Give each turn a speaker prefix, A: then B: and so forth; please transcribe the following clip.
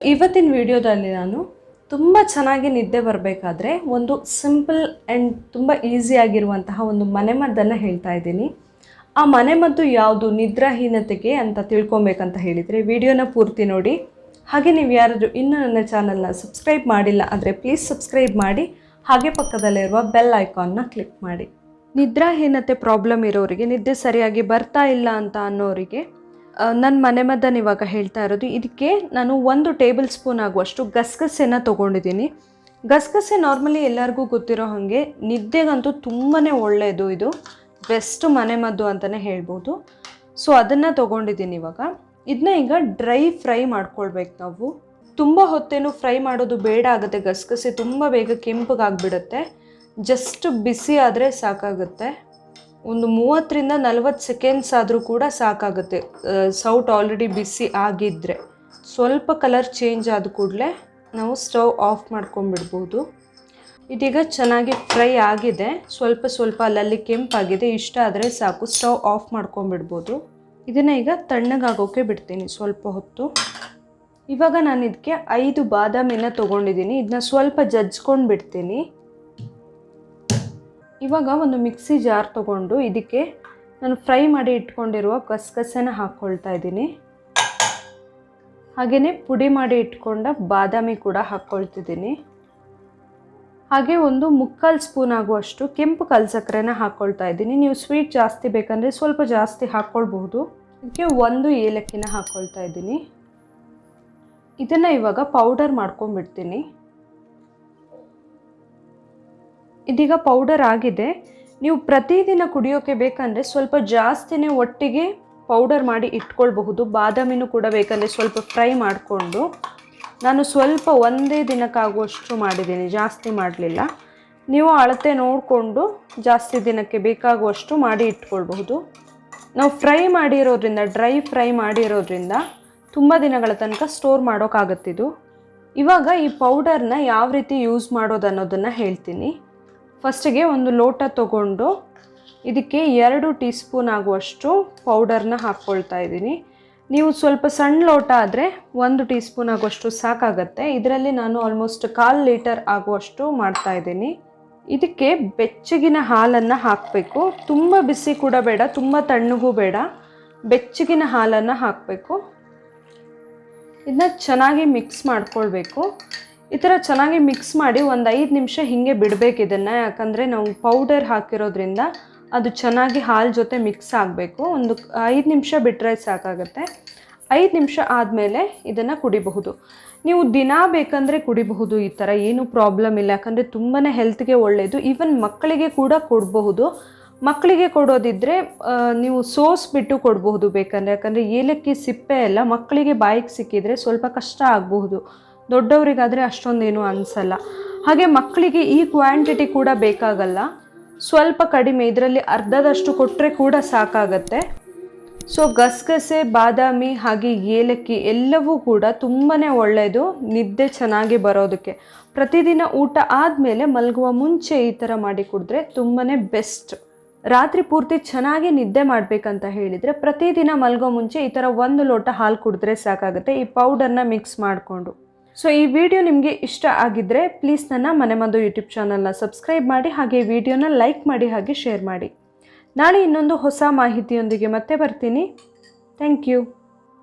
A: ಇವತ್ತಿನ ವಿಡಿಯೋದಲ್ಲಿ ನಾನು ತುಂಬ ಚೆನ್ನಾಗಿ ನಿದ್ದೆ ಬರಬೇಕಾದ್ರೆ ಒಂದು ಸಿಂಪಲ್ ಆ್ಯಂಡ್ ತುಂಬ ಈಸಿ ಆಗಿರುವಂತಹ ಒಂದು ಮನೆಮದ್ದನ್ನು ಹೇಳ್ತಾ ಇದ್ದೀನಿ. ಆ ಮನೆಮದ್ದು ಯಾವುದು, ನಿದ್ರಾಹೀನತೆಗೆ ಅಂತ ತಿಳ್ಕೊಬೇಕಂತ ಹೇಳಿದರೆ ವಿಡಿಯೋನ ಪೂರ್ತಿ ನೋಡಿ. ಹಾಗೆ ನೀವು ಯಾರಾದರೂ ಇನ್ನೂ ನನ್ನ ಚಾನಲ್ನ ಸಬ್ಸ್ಕ್ರೈಬ್ ಮಾಡಿಲ್ಲ ಅಂದರೆ ಪ್ಲೀಸ್ ಸಬ್ಸ್ಕ್ರೈಬ್ ಮಾಡಿ. ಹಾಗೆ ಪಕ್ಕದಲ್ಲಿರುವ ಬೆಲ್ ಐಕಾನ್ನ ಕ್ಲಿಕ್ ಮಾಡಿ. ನಿದ್ರಾಹೀನತೆ ಪ್ರಾಬ್ಲಮ್ ಇರೋರಿಗೆ ನಿದ್ದೆ ಸರಿಯಾಗಿ ಬರ್ತಾ ಇಲ್ಲ ಅಂತ ಅನ್ನೋರಿಗೆ ನನ್ನ ಮನೆ ಮದ್ದನ್ನು ಇವಾಗ ಹೇಳ್ತಾ ಇರೋದು, ಇದಕ್ಕೆ ನಾನು ಒಂದು ಟೇಬಲ್ ಸ್ಪೂನ್ ಆಗುವಷ್ಟು ಗಸಗಸೆನ ತೊಗೊಂಡಿದ್ದೀನಿ. ಗಸಗಸೆ ನಾರ್ಮಲಿ ಎಲ್ಲರಿಗೂ ಗೊತ್ತಿರೋ ಹಾಗೆ ನಿದ್ದೆಗಂತೂ ತುಂಬಾ ಒಳ್ಳೆಯದು ಇದು, ಬೆಸ್ಟ್ ಮನೆಮದ್ದು ಅಂತಲೇ ಹೇಳ್ಬೋದು. ಸೊ ಅದನ್ನು ತೊಗೊಂಡಿದ್ದೀನಿ ಇವಾಗ. ಇದನ್ನ ಈಗ ಡ್ರೈ ಫ್ರೈ ಮಾಡ್ಕೊಳ್ಬೇಕು ನಾವು. ತುಂಬ ಹೊತ್ತೇನು ಫ್ರೈ ಮಾಡೋದು ಬೇಡ ಆಗುತ್ತೆ ಗಸಗಸೆ, ತುಂಬ ಬೇಗ ಕೆಂಪಗಾಗ್ಬಿಡುತ್ತೆ. ಜಸ್ಟ್ ಬಿಸಿ ಆದರೆ ಸಾಕಾಗುತ್ತೆ. ಒಂದು ಮೂವತ್ತರಿಂದ ನಲವತ್ತು ಸೆಕೆಂಡ್ಸ್ ಆದರೂ ಕೂಡ ಸಾಕಾಗುತ್ತೆ. ಸೌಟ್ ಆಲ್ರೆಡಿ ಬಿಸಿ ಆಗಿದ್ದರೆ ಸ್ವಲ್ಪ ಕಲರ್ ಚೇಂಜ್ ಆದ ಕೂಡಲೇ ನಾವು ಸ್ಟವ್ ಆಫ್ ಮಾಡ್ಕೊಂಡ್ಬಿಡ್ಬೋದು. ಇದೀಗ ಚೆನ್ನಾಗಿ ಫ್ರೈ ಆಗಿದೆ. ಸ್ವಲ್ಪ ಸ್ವಲ್ಪ ಅಲ್ಲಲ್ಲಿ ಕೆಂಪಾಗಿದೆ. ಇಷ್ಟ ಆದರೆ ಸಾಕು ಸ್ಟವ್ ಆಫ್ ಮಾಡ್ಕೊಂಡ್ಬಿಡ್ಬೋದು. ಇದನ್ನು ಈಗ ತಣ್ಣಗಾಗೋಕೆ ಬಿಡ್ತೀನಿ ಸ್ವಲ್ಪ ಹೊತ್ತು. ಇವಾಗ ನಾನು ಇದಕ್ಕೆ ಐದು ಬಾದಾಮಿನ ತೊಗೊಂಡಿದ್ದೀನಿ. ಇದನ್ನ ಸ್ವಲ್ಪ ಜಜ್ಕೊಂಡು ಬಿಡ್ತೀನಿ ಇವಾಗ ಒಂದು ಮಿಕ್ಸಿ ಜಾರ್ ತೊಗೊಂಡು ಇದಕ್ಕೆ ನಾನು ಫ್ರೈ ಮಾಡಿ ಇಟ್ಕೊಂಡಿರುವ ಗಸಗಸೆನ ಹಾಕ್ಕೊಳ್ತಾ ಇದ್ದೀನಿ. ಹಾಗೆಯೇ ಪುಡಿ ಮಾಡಿ ಇಟ್ಕೊಂಡ ಬಾದಾಮಿ ಕೂಡ ಹಾಕ್ಕೊಳ್ತಿದ್ದೀನಿ. ಹಾಗೆ ಒಂದು ಮುಕ್ಕಾಲು ಸ್ಪೂನ್ ಆಗುವಷ್ಟು ಕೆಂಪು ಕಲ್ಸಕ್ಕರೆನ ಹಾಕ್ಕೊಳ್ತಾ ಇದ್ದೀನಿ. ನೀವು ಸ್ವೀಟ್ ಜಾಸ್ತಿ ಬೇಕಂದರೆ ಸ್ವಲ್ಪ ಜಾಸ್ತಿ ಹಾಕ್ಕೊಳ್ಬಹುದು. ಇದಕ್ಕೆ ಒಂದು ಏಲಕ್ಕಿನ ಹಾಕ್ಕೊಳ್ತಾ ಇದ್ದೀನಿ. ಇದನ್ನು ಇವಾಗ ಪೌಡರ್ ಮಾಡ್ಕೊಂಡ್ಬಿಡ್ತೀನಿ. ಇದೀಗ ಪೌಡರ್ ಆಗಿದೆ. ನೀವು ಪ್ರತಿದಿನ ಕುಡಿಯೋಕ್ಕೆ ಬೇಕಂದರೆ ಸ್ವಲ್ಪ ಜಾಸ್ತಿನೇ ಒಟ್ಟಿಗೆ ಪೌಡರ್ ಮಾಡಿ ಇಟ್ಕೊಳ್ಬಹುದು. ಬಾದಾಮಿನೂ ಕೂಡ ಬೇಕಂದರೆ ಸ್ವಲ್ಪ ಫ್ರೈ ಮಾಡಿಕೊಂಡು. ನಾನು ಸ್ವಲ್ಪ ಒಂದೇ ದಿನಕ್ಕಾಗುವಷ್ಟು ಮಾಡಿದ್ದೀನಿ, ಜಾಸ್ತಿ ಮಾಡಲಿಲ್ಲ. ನೀವು ಅಳತೆ ನೋಡಿಕೊಂಡು ಜಾಸ್ತಿ ದಿನಕ್ಕೆ ಬೇಕಾಗುವಷ್ಟು ಮಾಡಿ ಇಟ್ಕೊಳ್ಬಹುದು. ನಾವು ಫ್ರೈ ಮಾಡಿರೋದ್ರಿಂದ ಡ್ರೈ ಫ್ರೈ ಮಾಡಿರೋದ್ರಿಂದ ತುಂಬ ದಿನಗಳ ತನಕ ಸ್ಟೋರ್ ಮಾಡೋಕ್ಕಾಗತ್ತಿದು. ಇವಾಗ ಈ ಪೌಡರ್ನ ಯಾವ ರೀತಿ ಯೂಸ್ ಮಾಡೋದು ಅನ್ನೋದನ್ನು ಹೇಳ್ತೀನಿ. ಫಸ್ಟಿಗೆ ಒಂದು ಲೋಟ ತಗೊಂಡು ಇದಕ್ಕೆ ಎರಡು ಟೀ ಸ್ಪೂನ್ ಆಗುವಷ್ಟು ಪೌಡರ್ನ ಹಾಕ್ಕೊಳ್ತಾ ಇದ್ದೀನಿ. ನೀವು ಸ್ವಲ್ಪ ಸಣ್ಣ ಲೋಟ ಆದರೆ ಒಂದು ಟೀ ಸ್ಪೂನ್ ಆಗುವಷ್ಟು ಸಾಕಾಗತ್ತೆ. ಇದರಲ್ಲಿ ನಾನು ಆಲ್ಮೋಸ್ಟ್ ಕಾಲು ಲೀಟರ್ ಆಗುವಷ್ಟು ಮಾಡ್ತಾ ಇದ್ದೀನಿ. ಇದಕ್ಕೆ ಬೆಚ್ಚಗಿನ ಹಾಲನ್ನು ಹಾಕಬೇಕು. ತುಂಬ ಬಿಸಿ ಕೂಡ ಬೇಡ, ತುಂಬ ತಣ್ಣಗೂ ಬೇಡ. ಬೆಚ್ಚಗಿನ ಹಾಲನ್ನು ಹಾಕಬೇಕು. ಇದನ್ನ ಚೆನ್ನಾಗಿ ಮಿಕ್ಸ್ ಮಾಡ್ಕೊಳ್ಬೇಕು. ಈ ಥರ ಚೆನ್ನಾಗಿ ಮಿಕ್ಸ್ ಮಾಡಿ ಒಂದು ಐದು ನಿಮಿಷ ಹೀಗೆ ಬಿಡಬೇಕು ಇದನ್ನು. ಯಾಕಂದರೆ ನಾವು ಪೌಡರ್ ಹಾಕಿರೋದ್ರಿಂದ ಅದು ಚೆನ್ನಾಗಿ ಹಾಲು ಜೊತೆ ಮಿಕ್ಸ್ ಆಗಬೇಕು. ಒಂದು ಐದು ನಿಮಿಷ ಬಿಟ್ಟರೆ ಸಾಕಾಗುತ್ತೆ. ಐದು ನಿಮಿಷ ಆದಮೇಲೆ ಇದನ್ನು ಕುಡಿಬಹುದು. ನೀವು ದಿನ ಬೇಕಂದರೆ ಕುಡಿಬಹುದು ಈ ಥರ ಏನೂ ಪ್ರಾಬ್ಲಮ್ ಇಲ್ಲ. ಯಾಕಂದರೆ ತುಂಬಾ ಹೆಲ್ತ್ಗೆ ಒಳ್ಳೆಯದು ಈವನ್ ಮಕ್ಕಳಿಗೆ ಕೂಡ ಕೊಡಬಹುದು. ಮಕ್ಕಳಿಗೆ ಕೊಡೋದಿದ್ದರೆ ನೀವು ಸೋಸ್ ಬಿಟ್ಟು ಕೊಡಬಹುದು ಬೇಕಂದರೆ. ಯಾಕಂದರೆ ಏಲಕ್ಕಿ ಸಿಪ್ಪೆ ಎಲ್ಲ ಮಕ್ಕಳಿಗೆ ಬಾಯಿಗೆ ಸಿಕ್ಕಿದರೆ ಸ್ವಲ್ಪ ಕಷ್ಟ ಆಗಬಹುದು. ದೊಡ್ಡವರಿಗಾದರೆ ಅಷ್ಟೊಂದೇನು ಅನಿಸಲ್ಲ. ಹಾಗೆ ಮಕ್ಕಳಿಗೆ ಈ ಕ್ವಾಂಟಿಟಿ ಕೂಡ ಬೇಕಾಗಲ್ಲ. ಸ್ವಲ್ಪ ಕಡಿಮೆ, ಇದರಲ್ಲಿ ಅರ್ಧದಷ್ಟು ಕೊಟ್ಟರೆ ಕೂಡ ಸಾಕಾಗತ್ತೆ. ಸೊ ಗಸಗಸೆ, ಬಾದಾಮಿ, ಹಾಗೆ ಏಲಕ್ಕಿ ಎಲ್ಲವೂ ಕೂಡ ತುಂಬಾ ಒಳ್ಳೆಯದು ನಿದ್ದೆ ಚೆನ್ನಾಗಿ ಬರೋದಕ್ಕೆ. ಪ್ರತಿದಿನ ಊಟ ಆದಮೇಲೆ ಮಲಗುವ ಮುಂಚೆ ಈ ಥರ ಮಾಡಿ ಕುಡಿದ್ರೆ ತುಂಬಾ ಬೆಸ್ಟ್. ರಾತ್ರಿ ಪೂರ್ತಿ ಚೆನ್ನಾಗಿ ನಿದ್ದೆ ಮಾಡಬೇಕಂತ ಹೇಳಿದರೆ ಪ್ರತಿದಿನ ಮಲಗೋ ಮುಂಚೆ ಈ ಥರ ಒಂದು ಲೋಟ ಹಾಲು ಕುಡಿದ್ರೆ ಸಾಕಾಗುತ್ತೆ, ಈ ಪೌಡರ್ನ ಮಿಕ್ಸ್ ಮಾಡಿಕೊಂಡು. ಸೊ ಈ ವಿಡಿಯೋ ನಿಮಗೆ ಇಷ್ಟ ಆಗಿದ್ದರೆ ಪ್ಲೀಸ್ ನನ್ನ ಮನೆಮದ್ದು ಯೂಟ್ಯೂಬ್ ಚಾನಲ್ನ ಸಬ್ಸ್ಕ್ರೈಬ್ ಮಾಡಿ, ಹಾಗೆ ವಿಡಿಯೋನ ಲೈಕ್ ಮಾಡಿ, ಹಾಗೆ ಶೇರ್ ಮಾಡಿ. ನಾಳೆ ಇನ್ನೊಂದು ಹೊಸ ಮಾಹಿತಿಯೊಂದಿಗೆ ಮತ್ತೆ ಬರ್ತೀನಿ. Thank you